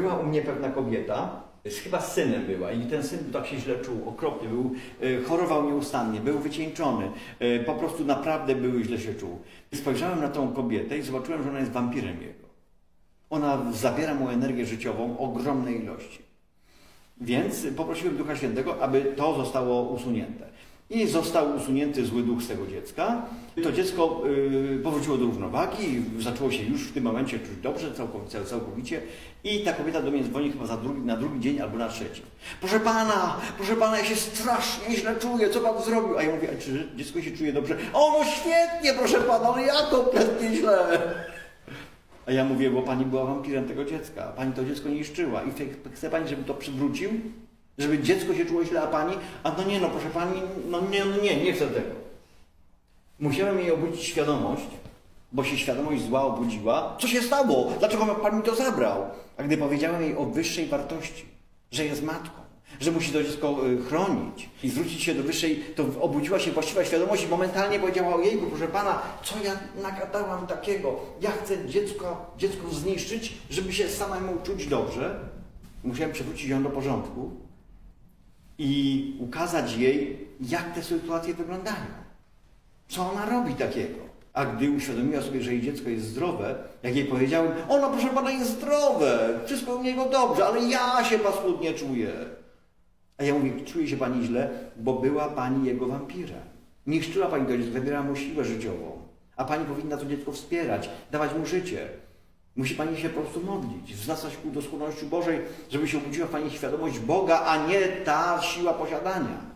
była u mnie pewna kobieta, z- chyba z synem była i ten syn tak się źle czuł, okropnie był, e, chorował nieustannie, był wycieńczony, e, po prostu naprawdę był źle się czuł. Spojrzałem na tą kobietę i zobaczyłem, że ona jest wampirem jego. Ona zabiera mu energię życiową ogromnej ilości. Więc poprosiłem Ducha Świętego, aby to zostało usunięte. I został usunięty zły duch z tego dziecka. To dziecko y, powróciło do równowagi, zaczęło się już w tym momencie czuć dobrze, całkowicie. całkowicie. I ta kobieta do mnie dzwoni chyba drugi, na drugi dzień albo na trzeci. Proszę pana, proszę pana, ja się strasznie źle czuję, co pan zrobił? A ja mówię, a czy dziecko się czuje dobrze? O, no świetnie, proszę pana, ale ja kompletnie źle. A ja mówię, bo pani była wampirem tego dziecka. Pani to dziecko niszczyła i chce pani, żeby to przywrócił? Żeby dziecko się czuło źle, a pani? A no nie, no proszę pani, no nie, no nie, nie chcę tego. Musiałem jej obudzić świadomość, bo się świadomość zła obudziła. Co się stało? Dlaczego pan mi to zabrał? A gdy powiedziałem jej o wyższej wartości, że jest matką, że musi to dziecko y, chronić i zwrócić się do wyższej, to obudziła się właściwa świadomość i momentalnie powiedziała ojejku, proszę pana, co ja nagadałam takiego? Ja chcę dziecko, dziecko zniszczyć, żeby się samemu czuć dobrze. Musiałem przywrócić ją do porządku i ukazać jej, jak te sytuacje wyglądają. Co ona robi takiego? A gdy uświadomiła sobie, że jej dziecko jest zdrowe, jak jej powiedziałem, ono proszę pana jest zdrowe, wszystko u niego dobrze, ale ja się paskudnie czuję. A ja mówię, czuje się pani źle, bo była pani jego wampirem. Niszczyła pani to dziecko, zabierała mu siłę życiową. A pani powinna to dziecko wspierać, dawać mu życie. Musi pani się po prostu modlić, wzrastać ku doskonałości Bożej, żeby się obudziła pani świadomość Boga, a nie ta siła posiadania.